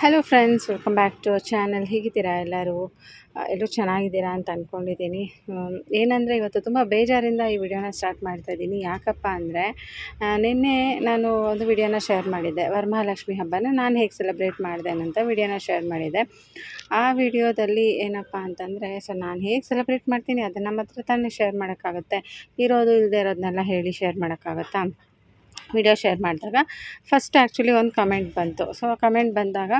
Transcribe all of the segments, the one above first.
Hello friends welcome back to channel ಹೇಗಿದ್ದೀರಾ ಎಲ್ಲರೂ? ಎಲ್ಲರೂ ಚೆನ್ನಾಗಿದ್ದೀರಾ ಅಂತ ಅಂದ್ಕೊಂಡಿದ್ದೀನಿ ಏನಂದರೆ ಇವತ್ತು ತುಂಬ ಬೇಜಾರಿಂದ ಈ ವಿಡಿಯೋನ ಸ್ಟಾರ್ಟ್ ಮಾಡ್ತಾ ಇದ್ದೀನಿ. ಯಾಕಪ್ಪ ಅಂದರೆ ನಿನ್ನೆ ನಾನು ಒಂದು ವಿಡಿಯೋನ ಶೇರ್ ಮಾಡಿದ್ದೆ. ವರಮಹಾಲಕ್ಷ್ಮಿ ಹಬ್ಬನ ನಾನು ಹೇಗೆ ಸೆಲೆಬ್ರೇಟ್ ಮಾಡಿದೆ ಅಂತ ವಿಡಿಯೋನ ಶೇರ್ ಮಾಡಿದ್ದೆ. ಆ ವಿಡಿಯೋದಲ್ಲಿ ಏನಪ್ಪ ಅಂತಂದರೆ ಸೊ ನಾನು ಹೇಗೆ ಸೆಲೆಬ್ರೇಟ್ ಮಾಡ್ತೀನಿ ಅದನ್ನು ಮಾತ್ರ ತಾನೇ ಶೇರ್ ಮಾಡೋಕ್ಕಾಗುತ್ತೆ. ಇರೋದು ಇಲ್ಲದೆ ಇರೋದನ್ನೆಲ್ಲ ಹೇಳಿ ಶೇರ್ ಮಾಡೋಕ್ಕಾಗತ್ತಾ? ವಿಡಿಯೋ ಶೇರ್ ಮಾಡಿದಾಗ ಫಸ್ಟ್ ಆ್ಯಕ್ಚುಲಿ ಒಂದು ಕಮೆಂಟ್ ಬಂತು. ಸೊ ಕಮೆಂಟ್ ಬಂದಾಗ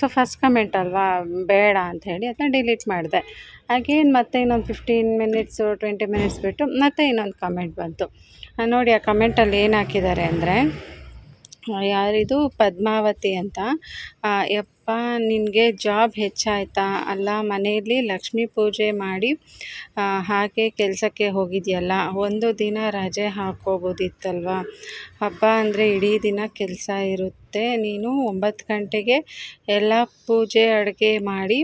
ಸೊ ಫಸ್ಟ್ ಕಮೆಂಟ್ ಅಲ್ವಾ, ಬೇಡ ಅಂತ ಹೇಳಿ ಅದನ್ನ ಡಿಲೀಟ್ ಮಾಡಿದೆ. ಹಾಗೇನು ಮತ್ತೆ ಇನ್ನೊಂದು ಫಿಫ್ಟೀನ್ ಮಿನಿಟ್ಸು ಟ್ವೆಂಟಿ ಮಿನಿಟ್ಸ್ ಬಿಟ್ಟು ಮತ್ತೆ ಇನ್ನೊಂದು ಕಮೆಂಟ್ ಬಂತು. ನೋಡಿ ಆ ಕಮೆಂಟಲ್ಲಿ ಏನು ಹಾಕಿದ್ದಾರೆ ಅಂದರೆ ಯಾರಿದು ಪದ್ಮಾವತಿ ಅಂತ ಆ, ಯಪ್ಪ ನಿನಗೆ ಜಾಬ್ ಹೆಚ್ಚಾಯಿತಾ? ಅಲ್ಲ ಮನೆಯಲ್ಲಿ ಲಕ್ಷ್ಮೀ ಪೂಜೆ ಮಾಡಿ ಹಾಗೆ ಕೆಲಸಕ್ಕೆ ಹೋಗಿದೆಯಲ್ಲ ಒಂದು ದಿನ ರಜೆ ಹಾಕೋಬೋದಿತ್ತಲ್ವ ಹಬ್ಬ ಅಂದರೆ ಇಡೀ ದಿನ ಕೆಲಸ ಇರುತ್ತೆ ನೀನು ಒಂಬತ್ತು ಗಂಟೆಗೆ ಎಲ್ಲ ಪೂಜೆ ಅಡುಗೆ ಮಾಡಿ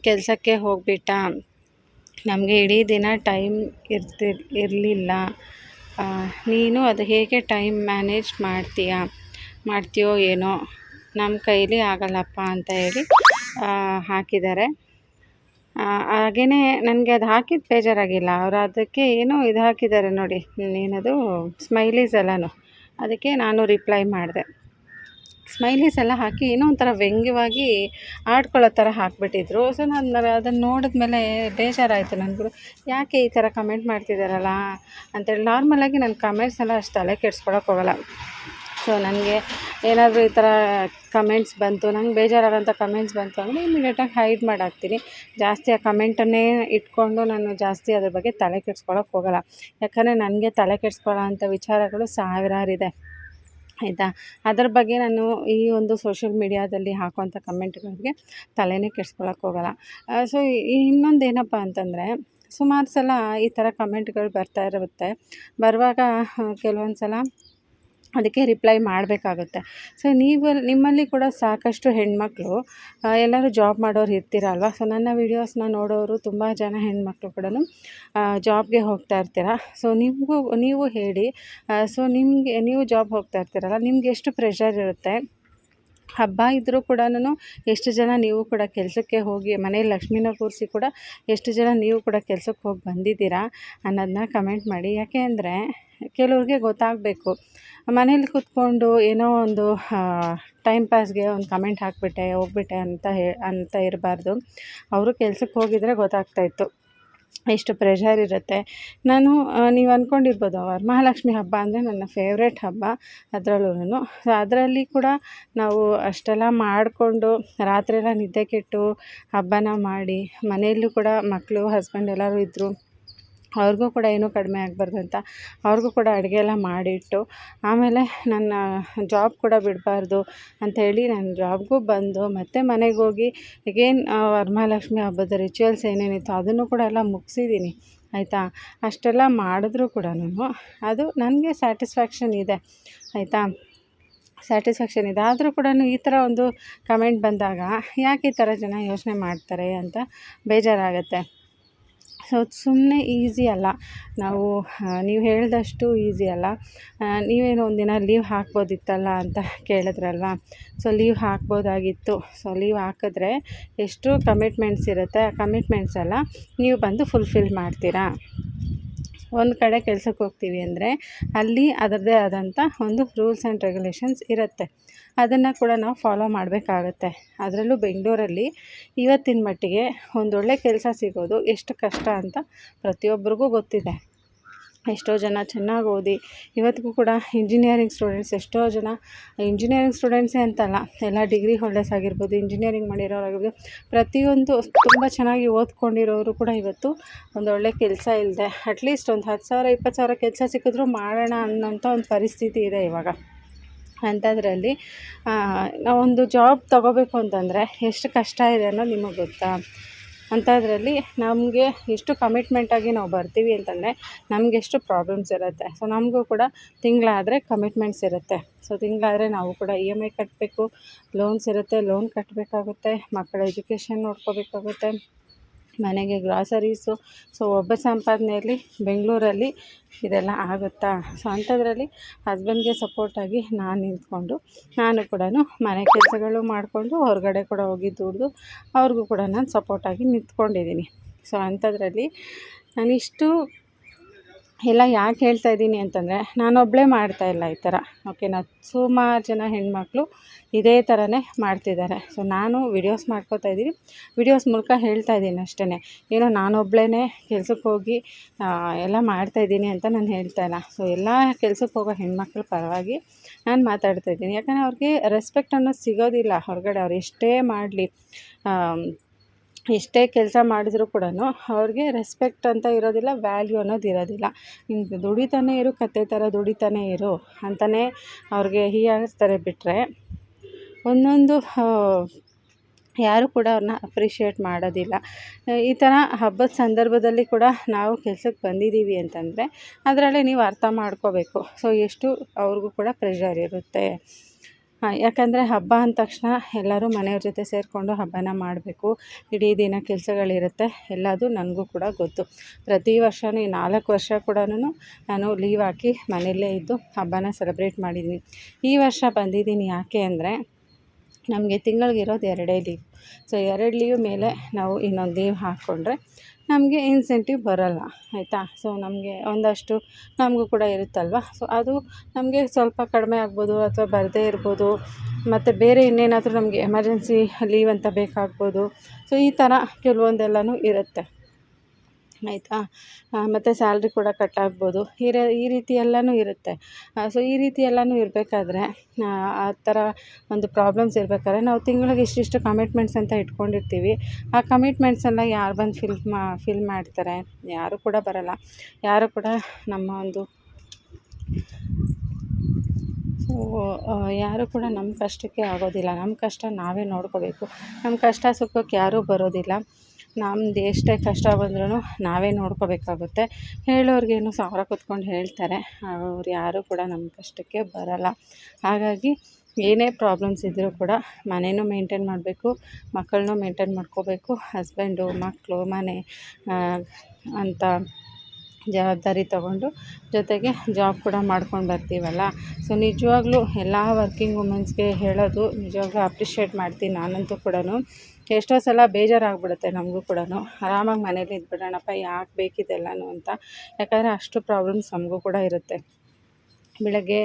ಕೆಲಸಕ್ಕೆ ಹೋಗ್ಬಿಟ್ಟ. ನಮಗೆ ಇಡೀ ದಿನ ಟೈಮ್ ಇರ್ತಿ ಇರಲಿಲ್ಲ. ನೀನು ಅದು ಹೇಗೆ ಟೈಮ್ ಮ್ಯಾನೇಜ್ ಮಾಡ್ತೀಯಾ? ಮಾಡ್ತೀಯೋ ಏನೋ? ನಮ್ಮ ಕೈಲಿ ಆಗಲ್ಲಪ್ಪ ಅಂತ ಹೇಳಿ ಹಾಕಿದ್ದಾರೆ. ಹಾಗೆಯೇ ನನಗೆ ಅದು ಹಾಕಿದ ಬೇಜಾರಾಗಿಲ್ಲ. ಅವರು ಅದಕ್ಕೆ ಏನೋ ಇದು ಹಾಕಿದ್ದಾರೆ ನೋಡಿ, ಏನದು, ಸ್ಮೈಲೀಸ್ ಎಲ್ಲನೂ. ಅದಕ್ಕೆ ನಾನು ರಿಪ್ಲೈ ಮಾಡಿದೆ. ಸ್ಮೈಲೀಸ್ ಎಲ್ಲ ಹಾಕಿ ಏನೋ ಒಂಥರ ವ್ಯಂಗ್ಯವಾಗಿ ಆಡ್ಕೊಳ್ಳೋ ಥರ ಹಾಕ್ಬಿಟ್ಟಿದ್ರು. ಸೊ ನಾನು ಅದನ್ನು ನೋಡಿದ್ಮೇಲೆ ಬೇಜಾರಾಯಿತು ನನಗೂ ಯಾಕೆ ಈ ಥರ ಕಮೆಂಟ್ ಮಾಡ್ತಿದ್ದಾರಲ್ಲ ಅಂತೇಳಿ ನಾರ್ಮಲಾಗಿ ನನ್ನ ಕಮೆಂಟ್ಸ್ ಎಲ್ಲ ಅಷ್ಟು ತಲೆ ಕೆಡ್ಸ್ಕೊಳಕ್ಕೆ ಹೋಗಲ್ಲ. ಸೊ ನನಗೆ ಏನಾದರೂ ಈ ಥರ ಕಮೆಂಟ್ಸ್ ಬಂತು, ನಂಗೆ ಬೇಜಾರಾಗೋಂಥ ಕಮೆಂಟ್ಸ್ ಬಂತು ಅಂದರೆ ಇಮಿಡಿಯೇಟಾಗಿ ಹೈಡ್ ಮಾಡಾಕ್ತೀನಿ. ಜಾಸ್ತಿ ಆ ಕಮೆಂಟನ್ನೇ ಇಟ್ಕೊಂಡು ನಾನು ಜಾಸ್ತಿ ಅದ್ರ ಬಗ್ಗೆ ತಲೆ ಕೆಡ್ಸ್ಕೊಳಕ್ಕೆ ಹೋಗಲ್ಲ. ಯಾಕಂದರೆ ನನಗೆ ತಲೆ ಕೆಡ್ಸ್ಕೊಳ್ಳೋ ಅಂಥ ವಿಚಾರಗಳು ಸಾವಿರಾರಿದೆ. ಆಯಿತಾ? ಅದರ ಬಗ್ಗೆ ನಾನು ಈ ಒಂದು ಸೋಷಿಯಲ್ ಮೀಡಿಯಾದಲ್ಲಿ ಹಾಕುವಂಥ ಕಮೆಂಟ್ಗಳಿಗೆ ತಲೆನೇ ಕೆಡ್ಸ್ಕೊಳಕ್ಕೆ ಹೋಗಲ್ಲ. ಸೊ ಇನ್ನೊಂದು ಏನಪ್ಪ ಅಂತಂದರೆ, ಸುಮಾರು ಸಲ ಈ ಥರ ಕಮೆಂಟ್ಗಳು ಬರ್ತಾ ಇರುತ್ತೆ. ಬರುವಾಗ ಕೆಲವೊಂದು ಸಲ ಅದಕ್ಕೆ ರಿಪ್ಲೈ ಮಾಡಬೇಕಾಗುತ್ತೆ. ಸೊ ನೀವು, ನಿಮ್ಮಲ್ಲಿ ಕೂಡ ಸಾಕಷ್ಟು ಹೆಣ್ಮಕ್ಳು ಎಲ್ಲರೂ ಜಾಬ್ ಮಾಡೋರು ಇರ್ತೀರಲ್ವ? ಸೊ ನನ್ನ ವೀಡಿಯೋಸ್ನ ನೋಡೋರು ತುಂಬ ಜನ ಹೆಣ್ಮಕ್ಳು ಕೂಡ ಜಾಬ್ಗೆ ಹೋಗ್ತಾ ಇರ್ತೀರ? ಸೊ ನಿಮಗೂ ನೀವು ಹೇಳಿ ಸೊ ನಿಮಗೆ, ನೀವು ಜಾಬ್ ಹೋಗ್ತಾ ಇರ್ತೀರಲ್ಲ, ನಿಮ್ಗೆ ಎಷ್ಟು ಪ್ರೆಷರ್ ಇರುತ್ತೆ? ಹಬ್ಬ ಇದ್ದರೂ ಕೂಡ ಎಷ್ಟು ಜನ ನೀವು ಕೂಡ ಕೆಲಸಕ್ಕೆ ಹೋಗಿ ಮನೇಲಿ ಲಕ್ಷ್ಮೀನ ಕೂರಿಸಿ ಕೂಡ ಎಷ್ಟು ಜನ ನೀವು ಕೂಡ ಕೆಲ್ಸಕ್ಕೆ ಹೋಗಿ ಬಂದಿದ್ದೀರಾ ಅನ್ನೋದನ್ನ ಕಮೆಂಟ್ ಮಾಡಿ. ಯಾಕೆ ಅಂದರೆ ಕೆಲವ್ರಿಗೆ ಗೊತ್ತಾಗಬೇಕು. ಮನೇಲಿ ಕೂತ್ಕೊಂಡು ಏನೋ ಒಂದು ಟೈಮ್ ಪಾಸ್ಗೆ ಒಂದು ಕಮೆಂಟ್ ಹಾಕಿಬಿಟ್ಟೆ, ಹೋಗ್ಬಿಟ್ಟೆ ಅಂತ ಹೇ, ಅಂತ ಇರಬಾರ್ದು. ಅವರು ಕೆಲ್ಸಕ್ಕೆ ಹೋಗಿದ್ರೆ ಗೊತ್ತಾಗ್ತಾಯಿತ್ತು ಎಷ್ಟು ಪ್ರೆಷರ್ ಇರುತ್ತೆ. ನಾನು ನೀವು ಅಂದ್ಕೊಂಡಿರ್ಬೋದು ವರಮಹಾಲಕ್ಷ್ಮಿ ಹಬ್ಬ ಅಂದರೆ ನನ್ನ ಫೇವ್ರೇಟ್ ಹಬ್ಬ ಅದರಲ್ಲೂ ಅದರಲ್ಲಿ ಕೂಡ ನಾವು ಅಷ್ಟೆಲ್ಲ ಮಾಡಿಕೊಂಡು ರಾತ್ರಿ ಎಲ್ಲ ನಿದ್ದೆ ಕೆಟ್ಟು ಹಬ್ಬನ ಮಾಡಿ ಮನೆಯಲ್ಲೂ ಕೂಡ ಮಕ್ಕಳು ಹಸ್ಬೆಂಡ್ ಎಲ್ಲರೂ ಇದ್ದರು ಅವ್ರಿಗೂ ಕೂಡ ಏನೂ ಕಡಿಮೆ ಆಗಬಾರ್ದು ಅಂತ ಅವ್ರಿಗೂ ಕೂಡ ಅಡುಗೆ ಎಲ್ಲ ಮಾಡಿಟ್ಟು ಆಮೇಲೆ ನನ್ನ ಜಾಬ್ ಕೂಡ ಬಿಡಬಾರ್ದು ಅಂಥೇಳಿ ನಾನು ಜಾಬ್ಗೂ ಬಂದು ಮತ್ತೆ ಮನೆಗೆ ಹೋಗಿ ಎಗೇನ್ ವರಮಹಾಲಕ್ಷ್ಮಿ ಹಬ್ಬದ ರಿಚುವಲ್ಸ್ ಏನೇನಿತ್ತು ಅದನ್ನು ಕೂಡ ಎಲ್ಲ ಮುಗಿಸಿದ್ದೀನಿ, ಆಯಿತಾ? ಅಷ್ಟೆಲ್ಲ ಮಾಡಿದ್ರೂ ಕೂಡ ಅದು ನನಗೆ ಸ್ಯಾಟಿಸ್ಫ್ಯಾಕ್ಷನ್ ಇದೆ, ಆಯಿತಾ? ಸ್ಯಾಟಿಸ್ಫ್ಯಾಕ್ಷನ್ ಇದೆ. ಆದರೂ ಕೂಡ ಈ ಥರ ಒಂದು ಕಮೆಂಟ್ ಬಂದಾಗ ಯಾಕೆ ಈ ಥರ ಜನ ಯೋಚನೆ ಮಾಡ್ತಾರೆ ಅಂತ ಬೇಜಾರಾಗುತ್ತೆ. ಸೊ ಸುಮ್ಮನೆ ಈಸಿ ಅಲ್ಲ. ನಾವು ನೀವು ಹೇಳಿದಷ್ಟು ಈಸಿ ಅಲ್ಲ. ನೀವೇನೋ ಒಂದಿನ ಲೀವ್ ಹಾಕ್ಬೋದಿತ್ತಲ್ಲ ಅಂತ ಕೇಳಿದ್ರಲ್ವ? ಸೊ ಲೀವ್ ಹಾಕ್ಬೋದಾಗಿತ್ತು. ಸೊ ಲೀವ್ ಹಾಕಿದ್ರೆ ಎಷ್ಟು ಕಮಿಟ್ಮೆಂಟ್ಸ್ ಇರುತ್ತೆ. ಆ ಕಮಿಟ್ಮೆಂಟ್ಸ್ ಎಲ್ಲ ನೀವು ಬಂದು ಫುಲ್ಫಿಲ್ ಮಾಡ್ತೀರಾ? ಒಂದು ಕಡೆ ಕೆಲ್ಸಕ್ಕೆ ಹೋಗ್ತೀವಿ ಅಂದರೆ ಅಲ್ಲಿ ಅದರದ್ದೇ ಆದಂಥ ಒಂದು ರೂಲ್ಸ್ ಆ್ಯಂಡ್ ರೆಗ್ಯುಲೇಷನ್ಸ್ ಇರುತ್ತೆ. ಅದನ್ನು ಕೂಡ ನಾವು ಫಾಲೋ ಮಾಡಬೇಕಾಗತ್ತೆ. ಅದರಲ್ಲೂ ಬೆಂಗಳೂರಲ್ಲಿ ಇವತ್ತಿನ ಮಟ್ಟಿಗೆ ಒಂದೊಳ್ಳೆ ಕೆಲಸ ಸಿಗೋದು ಎಷ್ಟು ಕಷ್ಟ ಅಂತ ಪ್ರತಿಯೊಬ್ಬರಿಗೂ ಗೊತ್ತಿದೆ. ಎಷ್ಟೋ ಜನ ಚೆನ್ನಾಗಿ ಓದಿ, ಇವತ್ತಿಗೂ ಕೂಡ ಇಂಜಿನಿಯರಿಂಗ್ ಸ್ಟೂಡೆಂಟ್ಸ್ ಎಷ್ಟೋ ಜನ ಇಂಜಿನಿಯರಿಂಗ್ ಸ್ಟೂಡೆಂಟ್ಸೇ ಅಂತಲ್ಲ, ಎಲ್ಲ ಡಿಗ್ರಿ ಹೋಲ್ಡರ್ಸ್ ಆಗಿರ್ಬೋದು ಇಂಜಿನಿಯರಿಂಗ್ ಮಾಡಿರೋರಾಗಿರ್ಬೋದು ಪ್ರತಿಯೊಂದು ತುಂಬ ಚೆನ್ನಾಗಿ ಓದ್ಕೊಂಡಿರೋರು ಕೂಡ ಇವತ್ತು ಒಂದೊಳ್ಳೆ ಕೆಲಸ ಇಲ್ಲದೆ ಅಟ್ಲೀಸ್ಟ್ ಒಂದು ಹತ್ತು ಸಾವಿರ, ಇಪ್ಪತ್ತು ಸಾವಿರ ಕೆಲಸ ಸಿಕ್ಕಿದ್ರೂ ಮಾಡೋಣ ಅನ್ನೋಂಥ ಒಂದು ಪರಿಸ್ಥಿತಿ ಇದೆ ಇವಾಗ. ಅಂಥದ್ರಲ್ಲಿ ನಾವೊಂದು ಜಾಬ್ ತೊಗೋಬೇಕು ಅಂತಂದರೆ ಎಷ್ಟು ಕಷ್ಟ ಇದೆ ಅನ್ನೋದು ನಿಮಗೆ ಗೊತ್ತಾ? ಅಂಥದ್ರಲ್ಲಿ ನಮಗೆ ಎಷ್ಟು ಕಮಿಟ್ಮೆಂಟಾಗಿ ನಾವು ಬರ್ತೀವಿ ಅಂತಂದರೆ ನಮಗೆಷ್ಟು ಪ್ರಾಬ್ಲಮ್ಸ್ ಇರುತ್ತೆ. ಸೊ ನಮಗೂ ಕೂಡ ತಿಂಗಳಾದರೆ ಕಮಿಟ್ಮೆಂಟ್ಸ್ ಇರುತ್ತೆ. ಸೊ ತಿಂಗಳಾದರೆ ನಾವು ಕೂಡ ಇ ಎಂ ಐ ಕಟ್ಟಬೇಕು ಲೋನ್ಸ್ ಇರುತ್ತೆ ಲೋನ್ ಕಟ್ಟಬೇಕಾಗುತ್ತೆ ಮಕ್ಕಳ ಎಜುಕೇಷನ್ ನೋಡ್ಕೋಬೇಕಾಗುತ್ತೆ. ಮನೆಗೆ ಗ್ರಾಸರೀಸು. ಸೊ, ಒಬ್ಬ ಸಂಪಾದನೆಯಲ್ಲಿ ಬೆಂಗಳೂರಲ್ಲಿ ಇದೆಲ್ಲ ಆಗುತ್ತಾ? ಸೊ, ಅಂಥದ್ರಲ್ಲಿ ಹಸ್ಬೆಂಡ್ಗೆ ಸಪೋರ್ಟಾಗಿ ನಾನು ನಿಂತ್ಕೊಂಡು, ನಾನು ಕೂಡ ಮನೆ ಕೆಲಸಗಳು ಮಾಡಿಕೊಂಡು, ಹೊರಗಡೆ ಕೂಡ ಹೋಗಿ ದುಡ್ದು, ಅವ್ರಿಗೂ ಕೂಡ ನಾನು ಸಪೋರ್ಟಾಗಿ ನಿಂತ್ಕೊಂಡಿದ್ದೀನಿ. ಸೊ, ಅಂಥದ್ರಲ್ಲಿ ನಾನಿಷ್ಟು ಎಲ್ಲ ಯಾಕೆ ಹೇಳ್ತಾ ಇದ್ದೀನಿ ಅಂತಂದರೆ ನಾನೊಬ್ಬಳೇ ಮಾಡ್ತಾಯಿಲ್ಲ ಈ ಥರ ಓಕೆನಾ ಸುಮಾರು ಜನ ಹೆಣ್ಮಕ್ಳು ಇದೇ ಥರನೇ ಮಾಡ್ತಿದ್ದಾರೆ. ಸೊ ನಾನು ವಿಡಿಯೋಸ್ ಮಾಡ್ಕೋತಾ ಇದ್ದೀನಿ. ವಿಡಿಯೋಸ್ ಮೂಲಕ ಹೇಳ್ತಾ ಇದ್ದೀನಿ ಅಷ್ಟೇ ಏನೋ ನಾನೊಬ್ಬಳೇ ಕೆಲ್ಸಕ್ಕೆ ಹೋಗಿ ಎಲ್ಲ ಮಾಡ್ತಾಯಿದ್ದೀನಿ ಅಂತ ನಾನು ಹೇಳ್ತಾ ಇಲ್ಲ. ಸೊ ಎಲ್ಲ ಕೆಲ್ಸಕ್ಕೆ ಹೋಗೋ ಹೆಣ್ಮಕ್ಳ ಪರವಾಗಿ ನಾನು ಮಾತಾಡ್ತಾ ಇದ್ದೀನಿ. ಯಾಕಂದರೆ ಅವ್ರಿಗೆ ರೆಸ್ಪೆಕ್ಟ್ ಅನ್ನೋದು ಸಿಗೋದಿಲ್ಲ. ಹೊರಗಡೆ ಅವ್ರು ಎಷ್ಟೇ ಮಾಡಲಿ ಎಷ್ಟೇ ಕೆಲಸ ಮಾಡಿದ್ರು ಕೂಡ ಅವ್ರಿಗೆ ರೆಸ್ಪೆಕ್ಟ್ ಅಂತ ಇರೋದಿಲ್ಲ ವ್ಯಾಲ್ಯೂ ಅನ್ನೋದು ಇರೋದಿಲ್ಲ. ಹಿಂಗೆ ದುಡಿತಾನೇ ಇರು ಕತ್ತೆ ಥರ ದುಡಿತಾನೆ ಇರು ಅಂತಲೇ ಅವ್ರಿಗೆ ಹೀಯಾಳಿಸ್ತಾರೆ ಬಿಟ್ಟರೆ ಒಂದೊಂದು ಯಾರೂ ಕೂಡ ಅವ್ರನ್ನ ಅಪ್ರಿಷಿಯೇಟ್ ಮಾಡೋದಿಲ್ಲ. ಈ ಥರ ಹಬ್ಬದ ಸಂದರ್ಭದಲ್ಲಿ ಕೂಡ ನಾವು ಕೆಲ್ಸಕ್ಕೆ ಬಂದಿದ್ದೀವಿ ಅಂತಂದರೆ ಅದರಲ್ಲಿ ನೀವು ಅರ್ಥ ಮಾಡ್ಕೋಬೇಕು. ಸೊ ಎಷ್ಟು ಅವ್ರಿಗೂ ಕೂಡ ಪ್ರೆಷರ್ ಇರುತ್ತೆ. ಯಾಕಂದರೆ ಹಬ್ಬ ಅಂದ ತಕ್ಷಣ ಎಲ್ಲರೂ ಮನೆಯವ್ರ ಜೊತೆ ಸೇರಿಕೊಂಡು ಹಬ್ಬನ ಮಾಡಬೇಕು. ಇಡೀ ದಿನ ಕೆಲಸಗಳಿರುತ್ತೆ. ಎಲ್ಲದು ನನಗೂ ಕೂಡ ಗೊತ್ತು. ಪ್ರತಿ ವರ್ಷವೂ ಈ ನಾಲ್ಕು ವರ್ಷ ಕೂಡ ನಾನು ಲೀವ್ ಹಾಕಿ ಮನೆಯಲ್ಲೇ ಇದ್ದು ಹಬ್ಬನ ಸೆಲೆಬ್ರೇಟ್ ಮಾಡಿದ್ದೀನಿ ಈ ವರ್ಷ ಬಂದಿದ್ದೀನಿ ಯಾಕೆ ಅಂದರೆ ನಮಗೆ ತಿಂಗಳಿಗೆ ಇರೋದು ಎರಡೇ ಲೀವ್ ಸೊ ಎರಡು ಲೀವ್ ಮೇಲೆ ನಾವು ಇನ್ನೊಂದು ಲೀವ್ ಹಾಕ್ಕೊಂಡ್ರೆ ನಮಗೆ ಇನ್ಸೆಂಟಿವ್ ಬರೋಲ್ಲ, ಆಯಿತಾ? ಸೊ ನಮಗೆ ಒಂದಷ್ಟು ನಮಗೂ ಕೂಡ ಇರುತ್ತಲ್ವ? ಸೊ ಅದು ನಮಗೆ ಸ್ವಲ್ಪ ಕಡಿಮೆ ಆಗ್ಬೋದು ಅಥವಾ ಬರದೇ ಇರ್ಬೋದು, ಮತ್ತು ಬೇರೆ ಇನ್ನೇನಾದರೂ ನಮಗೆ ಎಮರ್ಜೆನ್ಸಿ ಲೀವ್ ಅಂತ ಬೇಕಾಗ್ಬೋದು. ಸೊ ಈ ಥರ ಕೆಲವೊಂದೆಲ್ಲನೂ ಇರುತ್ತೆ. ಆಯಿತಾ? ಮತ್ತು ಸ್ಯಾಲ್ರಿ ಕೂಡ ಕಟ್ ಆಗ್ಬೋದು. ಈ ರ, ಈ ರೀತಿ ಎಲ್ಲನೂ ಇರುತ್ತೆ ಸೊ ಈ ರೀತಿ ಎಲ್ಲನೂ ಇರಬೇಕಾದ್ರೆ, ಆ ಥರ ಒಂದು ಪ್ರಾಬ್ಲಮ್ಸ್ ಇರಬೇಕಾದ್ರೆ ನಾವು ತಿಂಗಳಿಗೆ ಇಷ್ಟಿಷ್ಟು ಕಮಿಟ್ಮೆಂಟ್ಸ್ ಅಂತ ಇಟ್ಕೊಂಡಿರ್ತೀವಿ. ಆ ಕಮಿಟ್ಮೆಂಟ್ಸೆಲ್ಲ ಯಾರು ಬಂದು ಫಿಲ್ ಮಾ ಫಿಲ್ ಮಾಡ್ತಾರೆ? ಯಾರು ಕೂಡ ಬರೋಲ್ಲ. ಯಾರು ಕೂಡ ನಮ್ಮ ಒಂದು ಸೊ ಯಾರೂ ಕೂಡ ನಮ್ಮ ಕಷ್ಟಕ್ಕೆ ಆಗೋದಿಲ್ಲ. ನಮ್ಮ ಕಷ್ಟ ನಾವೇ ನೋಡ್ಕೋಬೇಕು. ನಮ್ಮ ಕಷ್ಟ ಸುಖಕ್ಕೆ ಯಾರೂ ಬರೋದಿಲ್ಲ. ನಮ್ದು ಎಷ್ಟೇ ಕಷ್ಟ ಬಂದ್ರೂ ನಾವೇ ನೋಡ್ಕೋಬೇಕಾಗುತ್ತೆ. ಹೇಳೋರಿಗೇನು ಸಾವಿರ ಕೂತ್ಕೊಂಡು ಹೇಳ್ತಾರೆ. ಅವ್ರು ಯಾರೂ ಕೂಡ ನಮ್ಮ ಕಷ್ಟಕ್ಕೆ ಬರಲ್ಲ. ಹಾಗಾಗಿ ಏನೇ ಪ್ರಾಬ್ಲಮ್ಸ್ ಇದ್ದರೂ ಕೂಡ ಮನೆಯೂ ಮೇಂಟೈನ್ ಮಾಡಬೇಕು ಮಕ್ಕಳನ್ನೂ ಮೇಂಟೈನ್ ಮಾಡ್ಕೋಬೇಕು, ಹಸ್ಬೆಂಡು ಮಕ್ಕಳು ಮನೆ ಅಂತ ಜವಾಬ್ದಾರಿ ತಗೊಂಡು ಜೊತೆಗೆ ಜಾಬ್ ಕೂಡ ಮಾಡ್ಕೊಂಡು ಬರ್ತೀವಲ್ಲ. ಸೊ, ನಿಜವಾಗ್ಲೂ ಎಲ್ಲ ವರ್ಕಿಂಗ್ ವುಮೆನ್ಸ್ಗೆ ಹೇಳೋದು ನಿಜವಾಗ್ಲೂ ಅಪ್ರಿಷಿಯೇಟ್ ಮಾಡ್ತೀನಿ ನಾನಂತೂ ಕೂಡ ಎಷ್ಟೋ ಸಲ ಬೇಜಾರಾಗ್ಬಿಡುತ್ತೆ ನಮಗೂ ಕೂಡ ಆರಾಮಾಗಿ ಮನೇಲಿ ಇದ್ಬಿಡೋಣಪ್ಪ, ಯಾಕೆ ಬೇಕಿದೆಲ್ಲನೂ ಅಂತ. ಯಾಕಂದರೆ ಅಷ್ಟು ಪ್ರಾಬ್ಲಮ್ಸ್ ನಮಗೂ ಕೂಡ ಇರುತ್ತೆ. ಬೆಳಗ್ಗೆ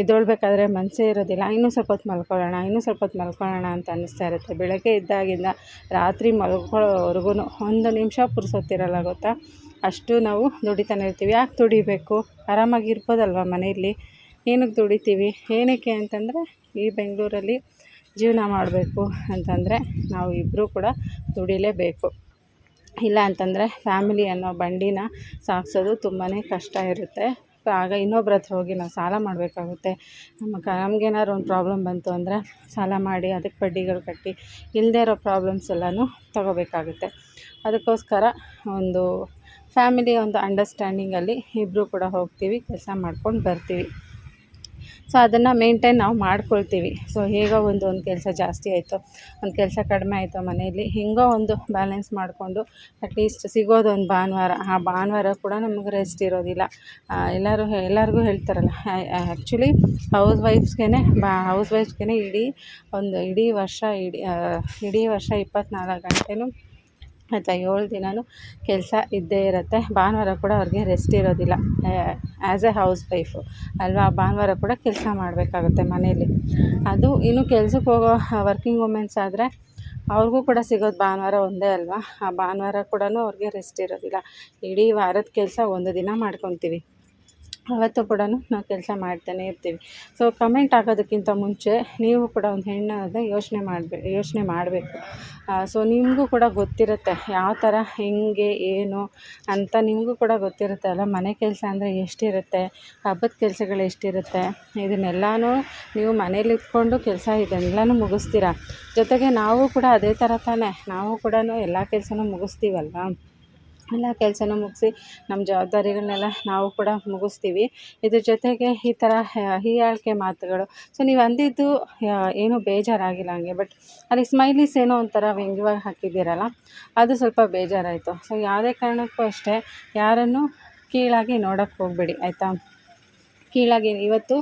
ಎದ್ದೊಳ್ಬೇಕಾದ್ರೆ ಮನಸ್ಸೇ ಇರೋದಿಲ್ಲ. ಇನ್ನೂ ಸ್ವಲ್ಪ ಹೊತ್ತು ಮಲ್ಕೊಳ್ಳೋಣ, ಇನ್ನೂ ಸ್ವಲ್ಪ ಹೊತ್ತು ಮಲ್ಕೊಳ್ಳೋಣ ಅಂತ ಅನ್ನಿಸ್ತಾ ಇರುತ್ತೆ. ಬೆಳಗ್ಗೆ ಇದ್ದಾಗಿಂದ ರಾತ್ರಿ ಮಲ್ಕೊಳ್ಳೋವರೆಗೂ ಒಂದು ನಿಮಿಷ ಪುರ್ಸೊತ್ತಿರಲ್ಲ ಗೊತ್ತಾ? ಅಷ್ಟು ನಾವು ದುಡಿತಾನೆ ಇರ್ತೀವಿ. ಯಾಕೆ ದುಡಿಬೇಕು? ಆರಾಮಾಗಿ ಇರ್ಬೋದಲ್ವ ಮನೆಯಲ್ಲಿ? ಏನಕ್ಕೆ ದುಡಿತೀವಿ? ಏನಕ್ಕೆ ಅಂತಂದರೆ ಈ ಬೆಂಗಳೂರಲ್ಲಿ ಜೀವನ ಮಾಡಬೇಕು ಅಂತಂದರೆ ನಾವು ಇಬ್ಬರೂ ಕೂಡ ದುಡಿಲೇಬೇಕು. ಇಲ್ಲ ಅಂತಂದರೆ ಫ್ಯಾಮಿಲಿ ಅನ್ನೋ ಬಂಡಿನ ಸಾಗಿಸೋದು ತುಂಬಾ ಕಷ್ಟ ಇರುತ್ತೆ. ಆಗ ಇನ್ನೊಬ್ರ ಹತ್ರ ಹೋಗಿ ನಾವು ಸಾಲ ಮಾಡಬೇಕಾಗುತ್ತೆ. ನಮ್ಮ ಕ, ನಮ್ಗೇನಾದ್ರು ಒಂದು ಪ್ರಾಬ್ಲಮ್ ಬಂತು ಅಂದರೆ ಸಾಲ ಮಾಡಿ ಅದಕ್ಕೆ ಬಡ್ಡಿಗಳು ಕಟ್ಟಿ ಇಲ್ಲದೇ ಇರೋ ಪ್ರಾಬ್ಲಮ್ಸ್ ಎಲ್ಲನೂ ತಗೋಬೇಕಾಗುತ್ತೆ. ಅದಕ್ಕೋಸ್ಕರ ಒಂದು ಫ್ಯಾಮಿಲಿ ಒಂದು ಅಂಡರ್ಸ್ಟ್ಯಾಂಡಿಂಗಲ್ಲಿ ಇಬ್ಬರೂ ಕೂಡ ಹೋಗ್ತೀವಿ, ಕೆಲಸ ಮಾಡ್ಕೊಂಡು ಬರ್ತೀವಿ. ಸೊ ಅದನ್ನು ಮೇಂಟೈನ್ ನಾವು ಮಾಡ್ಕೊಳ್ತೀವಿ. ಸೊ ಹೇಗೋ ಒಂದು ಒಂದು ಕೆಲಸ ಜಾಸ್ತಿ ಆಯಿತು, ಒಂದು ಕೆಲಸ ಕಡಿಮೆ ಆಯಿತು ಮನೆಯಲ್ಲಿ, ಹೇಗೋ ಒಂದು ಬ್ಯಾಲೆನ್ಸ್ ಮಾಡಿಕೊಂಡು ಅಟ್ಲೀಸ್ಟ್ ಸಿಗೋದು ಒಂದು ಭಾನುವಾರ. ಆ ಭಾನುವಾರ ಕೂಡ ನಮಗೆ ರೆಸ್ಟ್ ಇರೋದಿಲ್ಲ. ಎಲ್ಲರೂ ಎಲ್ಲರಿಗೂ ಹೇಳ್ತಾರಲ್ಲ ಆ್ಯಕ್ಚುಲಿ ಹೌಸ್ ವೈಫ್ಸ್ಗೆ ಬಾ ಹೌಸ್ ವೈಫ್ಸ್ಗೆ ಇಡೀ ಒಂದು, ಇಡೀ ವರ್ಷ, ಇಡೀ ಇಡೀ ವರ್ಷ ಇಪ್ಪತ್ತ್ನಾಲ್ಕು ಗಂಟೆನೂ ಅಥವಾ ಏಳು ದಿನವೂ ಕೆಲಸ ಇದ್ದೇ ಇರುತ್ತೆ. ಭಾನುವಾರ ಕೂಡ ಅವ್ರಿಗೆ ರೆಸ್ಟ್ ಇರೋದಿಲ್ಲ. ಆ್ಯಸ್ ಎ ಹೌಸ್ ವೈಫು ಅಲ್ವಾ? ಭಾನುವಾರ ಕೂಡ ಕೆಲಸ ಮಾಡಬೇಕಾಗುತ್ತೆ ಮನೆಯಲ್ಲಿ. ಅದು ಇನ್ನು ಕೆಲ್ಸಕ್ಕೆ ಹೋಗೋ ವರ್ಕಿಂಗ್ ವುಮೆನ್ಸ್ ಆದರೆ ಅವ್ರಿಗೂ ಕೂಡ ಸಿಗೋದು ಭಾನುವಾರ ಒಂದೇ ಅಲ್ವಾ? ಆ, ಭಾನುವಾರ ಕೂಡ ಅವ್ರಿಗೆ ರೆಸ್ಟ್ ಇರೋದಿಲ್ಲ. ಇಡೀ ವಾರದ ಕೆಲಸ ಒಂದು ದಿನ ಮಾಡ್ಕೊತೀವಿ. ಅವತ್ತು ಕೂಡ ನಾವು ಕೆಲಸ ಮಾಡ್ತಾನೆ ಇರ್ತೀವಿ. ಸೊ ಕಮೆಂಟ್ ಹಾಕೋದಕ್ಕಿಂತ ಮುಂಚೆ ನೀವು ಕೂಡ ಒಂದು ಹೆಣ್ಣಾದರೆ ಯೋಚನೆ ಮಾಡಬೇಕು ಯೋಚನೆ ಮಾಡಬೇಕು. ಸೊ ನಿಮಗೂ ಕೂಡ ಗೊತ್ತಿರುತ್ತೆ ಯಾವ ಥರ ಹೆಂಗೆ, ಏನು ಅಂತ ನಿಮಗೂ ಕೂಡ ಗೊತ್ತಿರುತ್ತೆ ಅಲ್ಲ? ಮನೆ ಕೆಲಸ ಅಂದರೆ ಎಷ್ಟಿರುತ್ತೆ? ಹಬ್ಬದ ಕೆಲಸಗಳು ಎಷ್ಟಿರುತ್ತೆ? ಇದನ್ನೆಲ್ಲನೂ ನೀವು ಮನೇಲಿ ಇದ್ಕೊಂಡು ಕೆಲಸ ಇದೆಲ್ಲನೂ ಮುಗಿಸ್ತೀರ? ಜೊತೆಗೆ ನಾವು ಕೂಡ ಅದೇ ಥರ ತಾನೇ. ನಾವು ಕೂಡ ಎಲ್ಲ ಕೆಲಸನೂ ಮುಗಿಸ್ತೀವಲ್ವಾ? ಎಲ್ಲ ಕೆಲಸನೂ ಮುಗಿಸಿ ನಮ್ಮ ಜವಾಬ್ದಾರಿಗಳನ್ನೆಲ್ಲ ನಾವು ಕೂಡ ಮುಗಿಸ್ತೀವಿ. ಇದ್ರ ಜೊತೆಗೆ ಈ ಥರ ಹೀಯಾಳಿಕೆ ಮಾತುಗಳು. ಸೊ ನೀವು ಅಂದಿದ್ದು ಏನೂ ಬೇಜಾರಾಗಿಲ್ಲ ಹಂಗೆ ಬಟ್ ಅಲ್ಲಿ ಸ್ಮೈಲೀಸ್ ಏನೋ ಒಂಥರ ವ್ಯಂಗ್ಯವಾಗಿ ಹಾಕಿದ್ದೀರಲ್ಲ, ಅದು ಸ್ವಲ್ಪ ಬೇಜಾರಾಯಿತು. ಸೊ ಯಾವುದೇ ಕಾರಣಕ್ಕೂ ಅಷ್ಟೇ, ಯಾರನ್ನು ಕೀಳಾಗಿ ನೋಡೋಕ್ಕೆ ಹೋಗಬೇಡಿ, ಆಯಿತಾ? ಕೀಳಾಗಿ ಇವತ್ತು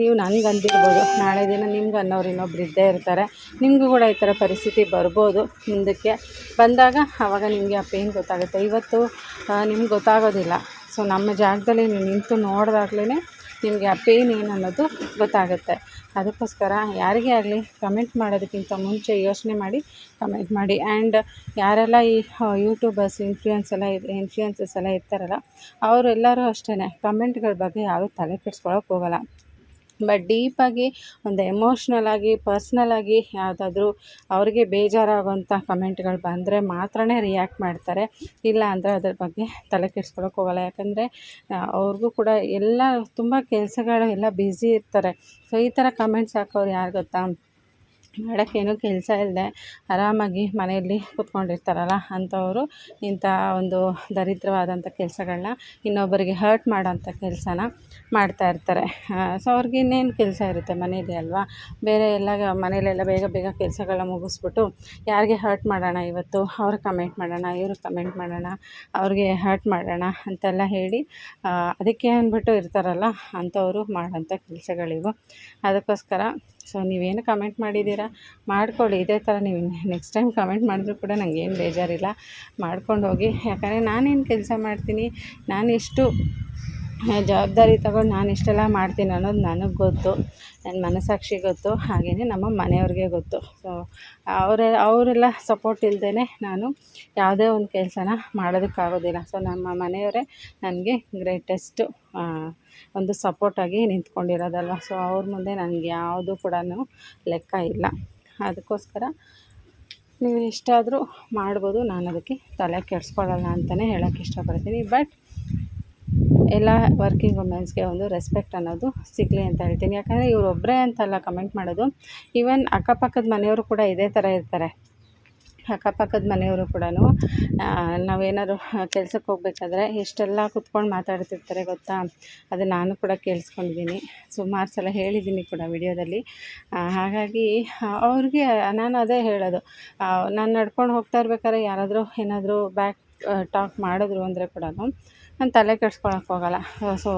ನೀವು ನನಗೆ ಅಂದಿರ್ಬೋದು. ನಾಳೆ ದಿನ ನಿಮ್ಗೆ ಅನ್ನೋರು ಇನ್ನೊಬ್ರು ಇದ್ದೇ ಇರ್ತಾರೆ. ನಿಮಗೂ ಕೂಡ ಈ ಥರ ಪರಿಸ್ಥಿತಿ ಬರ್ಬೋದು. ಮುಂದಕ್ಕೆ ಬಂದಾಗ ಆವಾಗ ನಿಮಗೆ ಆ ಪೇಯ್ನ್ ಗೊತ್ತಾಗುತ್ತೆ. ಇವತ್ತು ನಿಮ್ಗೆ ಗೊತ್ತಾಗೋದಿಲ್ಲ. ಸೊ ನಮ್ಮ ಜಾಗದಲ್ಲಿ ನೀವು ನಿಂತು ನೋಡಿದಾಗ್ಲೇ ನಿಮಗೆ ಆ ಪೇಯ್ನ್ ಏನು ಅನ್ನೋದು ಗೊತ್ತಾಗುತ್ತೆ. ಅದಕ್ಕೋಸ್ಕರ ಯಾರಿಗೇ ಆಗಲಿ ಕಮೆಂಟ್ ಮಾಡೋದಕ್ಕಿಂತ ಮುಂಚೆ ಯೋಚನೆ ಮಾಡಿ ಕಮೆಂಟ್ ಮಾಡಿ. ಆ್ಯಂಡ್ ಯಾರೆಲ್ಲ ಈ ಯೂಟ್ಯೂಬರ್ಸ್ ಇನ್ಫ್ಲೂಯೆನ್ಸ್ ಎಲ್ಲ ಇನ್ಫ್ಲೂಯೆನ್ಸಸ್ ಎಲ್ಲ ಇರ್ತಾರಲ್ಲ, ಅವರೆಲ್ಲರೂ ಅಷ್ಟೇ ಕಮೆಂಟ್ಗಳ ಬಗ್ಗೆ ಯಾರೂ ತಲೆ ಕೆಡ್ಸ್ಕೊಳಕ್ಕೆ ಹೋಗಲ್ಲ. ಬಟ್ ಡೀಪಾಗಿ, ಒಂದು ಎಮೋಷ್ನಲ್ ಆಗಿ ಪರ್ಸ್ನಲ್ ಆಗಿ ಯಾವುದಾದ್ರೂ ಅವ್ರಿಗೆ ಬೇಜಾರಾಗುವಂಥ ಕಮೆಂಟ್ಗಳು ಬಂದರೆ ಮಾತ್ರನೇ ರಿಯಾಕ್ಟ್ ಮಾಡ್ತಾರೆ. ಇಲ್ಲ ಅಂದರೆ ಅದ್ರ ಬಗ್ಗೆ ತಲೆ ಕೆಡ್ಸ್ಕೊಳಕ್ಕೆ ಹೋಗಲ್ಲ. ಯಾಕಂದರೆ ಅವ್ರಿಗೂ ಕೂಡ ಎಲ್ಲ, ತುಂಬ ಕೆಲಸಗಳು ಎಲ್ಲ ಬ್ಯುಸಿ ಇರ್ತಾರೆ. ಸೊ ಈ ಥರ ಕಮೆಂಟ್ಸ್ ಹಾಕೋರು ಯಾರು ಗೊತ್ತಾ? ಮಾಡೋಕ್ಕೇನು ಕೆಲಸ ಇಲ್ಲದೆ ಆರಾಮಾಗಿ ಮನೆಯಲ್ಲಿ ಕೂತ್ಕೊಂಡಿರ್ತಾರಲ್ಲ ಅಂಥವರು ಇಂಥ ಒಂದು ದರಿದ್ರವಾದಂಥ ಕೆಲಸಗಳನ್ನ ಇನ್ನೊಬ್ಬರಿಗೆ ಹರ್ಟ್ ಮಾಡೋಂಥ ಕೆಲಸನ ಮಾಡ್ತಾಯಿರ್ತಾರೆ ಸೊ ಅವ್ರಿಗೆ ಇನ್ನೇನು ಕೆಲಸ ಇರುತ್ತೆ ಮನೆಯಲ್ಲಿ ಅಲ್ವಾ? ಬೇರೆ ಎಲ್ಲ ಮನೇಲೆಲ್ಲ ಬೇಗ ಬೇಗ ಕೆಲಸಗಳನ್ನ ಮುಗಿಸ್ಬಿಟ್ಟು ಯಾರಿಗೆ ಹರ್ಟ್ ಮಾಡೋಣ ಇವತ್ತು? ಅವ್ರಿಗೆ ಕಮೆಂಟ್ ಮಾಡೋಣ ಇವ್ರಿಗೆ ಕಮೆಂಟ್ ಮಾಡೋಣ, ಅವ್ರಿಗೆ ಹರ್ಟ್ ಮಾಡೋಣ ಅಂತೆಲ್ಲ ಹೇಳಿ ಅದಕ್ಕೆ ಅಂದ್ಬಿಟ್ಟು ಇರ್ತಾರಲ್ಲ ಅಂಥವರು ಮಾಡೋಂಥ ಕೆಲಸಗಳಿವು. ಅದಕ್ಕೋಸ್ಕರ ಸೊ ನೀವೇನು ಕಮೆಂಟ್ ಮಾಡಿದ್ದೀರಾ? ಮಾಡ್ಕೊಳ್ಳಿ. ಇದೇ ಥರ ನೀವು ನೆಕ್ಸ್ಟ್ ಟೈಮ್ ಕಮೆಂಟ್ ಮಾಡಿದ್ರು ಕೂಡ ನನಗೇನು ಬೇಜಾರಿಲ್ಲ. ಮಾಡ್ಕೊಂಡು ಹೋಗಿ. ಯಾಕಂದರೆ ನಾನೇನು ಕೆಲಸ ಮಾಡ್ತೀನಿ? ನಾನು ಎಷ್ಟು ಜವಾಬ್ದಾರಿ ತಗೊಂಡು ನಾನು ಇಷ್ಟೆಲ್ಲ ಮಾಡ್ತೀನಿ ಅನ್ನೋದು ನನಗೆ ಗೊತ್ತು. ನನ್ನ ಮನಸ್ಸಾಕ್ಷಿಗೆ ಗೊತ್ತು ಹಾಗೆಯೇ ನಮ್ಮ ಮನೆಯವ್ರಿಗೆ ಗೊತ್ತು. ಸೊ ಅವರೆ, ಅವರೆಲ್ಲ ಸಪೋರ್ಟ್ ಇಲ್ಲದೇ ನಾನು ಯಾವುದೇ ಒಂದು ಕೆಲಸನ ಮಾಡೋದಕ್ಕಾಗೋದಿಲ್ಲ. ಸೊ ನಮ್ಮ ಮನೆಯವರೇ ನನಗೆ ಗ್ರೇಟೆಸ್ಟು ಒಂದು ಸಪೋರ್ಟಾಗಿ ನಿಂತ್ಕೊಂಡಿರೋದಲ್ವ? ಸೊ ಅವ್ರ ಮುಂದೆ ನನಗೆ ಯಾವುದು ಕೂಡ ಲೆಕ್ಕ ಇಲ್ಲ. ಅದಕ್ಕೋಸ್ಕರ ನೀವು ಎಷ್ಟಾದರೂ ಮಾಡ್ಬೋದು. ನಾನು ಅದಕ್ಕೆ ತಲೆ ಕೆಡಿಸ್ಕೊಳ್ಳಲ್ಲ ಅಂತಲೇ ಹೇಳೋಕ್ಕೆ ಇಷ್ಟಪಡ್ತೀನಿ. ಬಟ್ ಎಲ್ಲ ವರ್ಕಿಂಗ್ ವುಮೆನ್ಸ್ಗೆ ಒಂದು ರೆಸ್ಪೆಕ್ಟ್ ಅನ್ನೋದು ಸಿಗಲಿ ಅಂತ ಹೇಳ್ತೀನಿ. ಯಾಕಂದರೆ ಇವರೊಬ್ಬರೇ ಅಂತಲ್ಲ ಕಮೆಂಟ್ ಮಾಡೋದು. ಈವನ್ ಅಕ್ಕಪಕ್ಕದ ಮನೆಯವರು ಕೂಡ ಇದೇ ಥರ ಇರ್ತಾರೆ. ಅಕ್ಕಪಕ್ಕದ ಮನೆಯವರು ಕೂಡ ನಾವೇನಾದ್ರು ಕೆಲ್ಸಕ್ಕೆ ಹೋಗ್ಬೇಕಾದ್ರೆ ಎಷ್ಟೆಲ್ಲ ಕುತ್ಕೊಂಡು ಮಾತಾಡ್ತಿರ್ತಾರೆ ಗೊತ್ತಾ? ಅದು ನಾನು ಕೂಡ ಕೇಳಿಸ್ಕೊಂಡಿದ್ದೀನಿ. ಸುಮಾರು ಸಲ ಹೇಳಿದ್ದೀನಿ ಕೂಡ ವಿಡಿಯೋದಲ್ಲಿ. ಹಾಗಾಗಿ ಅವ್ರಿಗೆ ನಾನು ಅದೇ ಹೇಳೋದು. ನಾನು ನಡ್ಕೊಂಡು ಹೋಗ್ತಾ ಇರ್ಬೇಕಾದ್ರೆ ಯಾರಾದರೂ ಏನಾದರೂ ಬ್ಯಾಕ್ ಟಾಕ್ ಮಾಡಿದ್ರು ಅಂದರೆ ಕೂಡ ನಾನು ತಲೆ ಕೆಡ್ಸ್ಕೊಳಕ್ಕೆ ಹೋಗಲ್ಲ. ಸೊ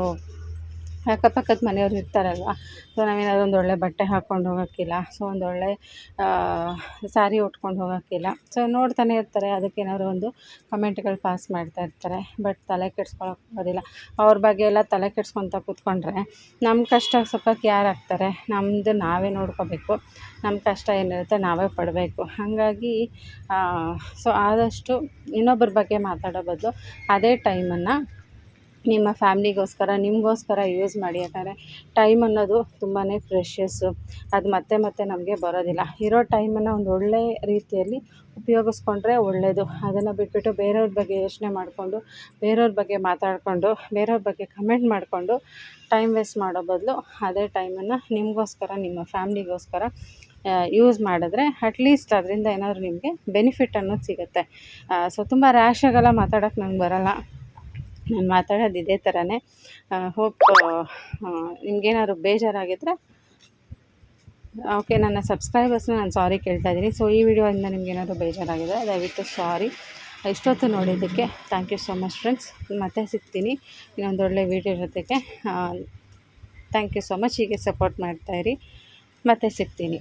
ಅಕ್ಕಪಕ್ಕದ ಮನೆಯವ್ರು ಇರ್ತಾರಲ್ವ? ಸೊ ನಾವೇನಾದ್ರು ಒಂದು ಒಳ್ಳೆ ಬಟ್ಟೆ ಹಾಕ್ಕೊಂಡು ಹೋಗೋಕ್ಕಿಲ್ಲ. ಸೊ ಒಂದು ಒಳ್ಳೆ ಸ್ಯಾರಿ ಉಟ್ಕೊಂಡು ಹೋಗೋಕ್ಕಿಲ್ಲ. ಸೊ ನೋಡ್ತಾನೆ ಇರ್ತಾರೆ. ಅದಕ್ಕೇನಾದ್ರು ಒಂದು ಕಮೆಂಟ್ಗಳು ಪಾಸ್ ಮಾಡ್ತಾ ಇರ್ತಾರೆ. ಬಟ್ ತಲೆ ಕೆಡ್ಸ್ಕೊಳಕ್ಕೆ ಹೋಗೋದಿಲ್ಲ ಅವ್ರ ಬಗ್ಗೆ ಎಲ್ಲ ತಲೆ ಕೆಡ್ಸ್ಕೊತ ಕೂತ್ಕೊಂಡ್ರೆ ನಮ್ಮ ಕಷ್ಟ ಸುಖಕ್ಕೆ ಯಾರು ಆಗ್ತಾರೆ ನಮ್ಮದು ನಾವೇ ನೋಡ್ಕೋಬೇಕು. ನಮ್ಮ ಕಷ್ಟ ಏನಿರುತ್ತೆ ನಾವೇ ಪಡಬೇಕು. ಹಾಗಾಗಿ ಸೊ ಆದಷ್ಟು ಇನ್ನೊಬ್ಬರ ಬಗ್ಗೆ ಮಾತಾಡೋ ಬದಲು ಅದೇ ಟೈಮನ್ನು ನಿಮ್ಮ ಫ್ಯಾಮ್ಲಿಗೋಸ್ಕರ, ನಿಮಗೋಸ್ಕರ ಯೂಸ್ ಮಾಡಿ ಯಾಕಂದರೆ ಟೈಮ್ ಅನ್ನೋದು ತುಂಬಾ ಪ್ರೆಷಸ್ಸು ಅದು ಮತ್ತೆ ಮತ್ತೆ ನಮಗೆ ಬರೋದಿಲ್ಲ. ಇರೋ ಟೈಮನ್ನು ಒಂದು ಒಳ್ಳೆಯ ರೀತಿಯಲ್ಲಿ ಉಪಯೋಗಿಸ್ಕೊಂಡ್ರೆ ಒಳ್ಳೆಯದು ಅದನ್ನು ಬಿಟ್ಬಿಟ್ಟು ಬೇರೆಯವ್ರ ಬಗ್ಗೆ ಯೋಚನೆ ಮಾಡಿಕೊಂಡು, ಬೇರೆಯವ್ರ ಬಗ್ಗೆ ಮಾತಾಡಿಕೊಂಡು, ಬೇರೆಯವ್ರ ಬಗ್ಗೆ ಕಮೆಂಟ್ ಮಾಡಿಕೊಂಡು ಟೈಮ್ ವೇಸ್ಟ್ ಮಾಡೋ ಬದಲು ಅದೇ ಟೈಮನ್ನು ನಿಮಗೋಸ್ಕರ, ನಿಮ್ಮ ಫ್ಯಾಮ್ಲಿಗೋಸ್ಕರ ಯೂಸ್ ಮಾಡಿದ್ರೆ ಅಟ್ಲೀಸ್ಟ್ ಅದರಿಂದ ಏನಾದರೂ ನಿಮಗೆ ಬೆನಿಫಿಟ್ ಅನ್ನೋದು ಸಿಗುತ್ತೆ. ಸೊ ತುಂಬ ರ್ಯಾಶಾಗೆಲ್ಲ ಮಾತಾಡೋಕ್ಕೆ ನಂಗೆ ಬರೋಲ್ಲ. ನಾನು ಮಾತಾಡೋದು ಇದೇ ಥರನೇ ಹೋಪ್ ನಿಮ್ಗೇನಾದ್ರು ಬೇಜಾರಾಗಿದ್ದರೆ ಓಕೆ ನನ್ನ ಸಬ್ಸ್ಕ್ರೈಬರ್ಸ್ನ ನಾನು ಸಾರಿ ಕೇಳ್ತಾ ಇದ್ದೀನಿ. ಸೊ ಈ ವಿಡಿಯೋಯಿಂದ ನಿಮ್ಗೇನಾದ್ರು ಬೇಜಾರಾಗಿದೆ ದಯವಿಟ್ಟು ಸಾರಿ ಇಷ್ಟೊತ್ತು ನೋಡಿದ್ದಕ್ಕೆ thank you so much friends ಮತ್ತೆ ಸಿಗ್ತೀನಿ. ಇನ್ನೊಂದು ಒಳ್ಳೆ ವಿಡಿಯೋ ಜೊತೆಗೆ. ಥ್ಯಾಂಕ್ ಯು ಸೋ ಮಚ್ ಹೀಗೆ ಸಪೋರ್ಟ್ ಮಾಡ್ತಾಯಿರಿ ಮತ್ತೆ ಸಿಗ್ತೀನಿ.